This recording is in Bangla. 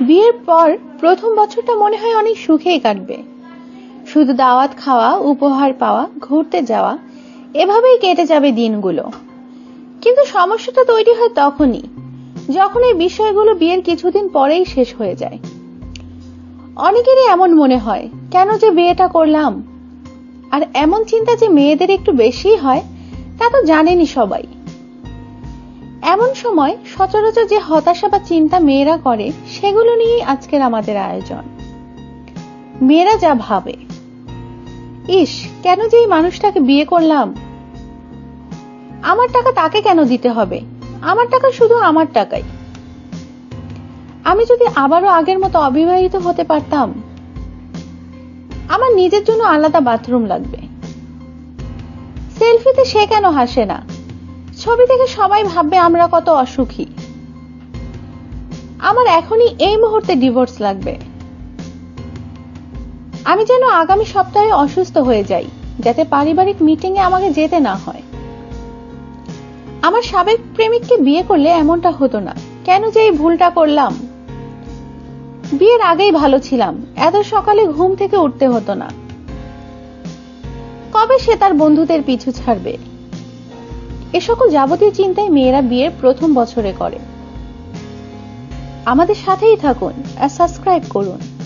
বিয়ের পর প্রথম বছরটা মনে হয় অনেক সুখেই কাটবে। শুধু দাওয়াত খাওয়া, উপহার পাওয়া, ঘুরতে যাওয়া, এভাবেই কেটে যাবে দিনগুলো। কিন্তু সমস্যাটা তৈরি হয় তখনই, যখন এই বিষয়গুলো বিয়ের কিছুদিন পরেই শেষ হয়ে যায়। অনেকেরই এমন মনে হয়, কেন যে বিয়েটা করলাম? আর এমন চিন্তা যে মেয়েদের একটু বেশি হয়, তা তো জানেনি সবাই। এমন সময় সচরাচর যে হতাশা বা চিন্তা মেয়েরা করে, সেগুলো নিয়েই আজকের আমাদের আয়োজন। মেয়েরা যা ভাবে। ইস, কেন যে এই মানুষটাকে বিয়ে করলাম? আমার টাকা তাকে কেন দিতে হবে? আমার টাকা শুধু আমার টাকাই। আমি যদি আবারও আগের মতো অবিবাহিত হতে পারতাম, আমার নিজের জন্য আলাদা বাথরুম লাগবে। সেলফিতে সে কেন হাসে না? ছবি থেকে সবাই ভাববে আমরা কত অসুখী। আমার এখনই এই মুহূর্তে ডিভোর্স লাগবে। আমি যেন আগামী সপ্তাহে অসুস্থ হয়ে যাই, যাতে পারিবারিক মিটিং এ আমাকে যেতে না হয়। আমার সাবেক প্রেমিককে বিয়ে করলে এমনটা হতো না। কেন যে এই ভুলটা করলাম? বিয়ের আগেই ভালো ছিলাম, এত সকালে ঘুম থেকে উঠতে হতো না। কবে সে তার বন্ধুদের পিছু ছাড়বে? এ সকল যাবতীয় চিন্তায় মেয়েরা বিয়ের প্রথম বছরে করে। আমাদের সাথেই থাকুন আর সাবস্ক্রাইব করুন।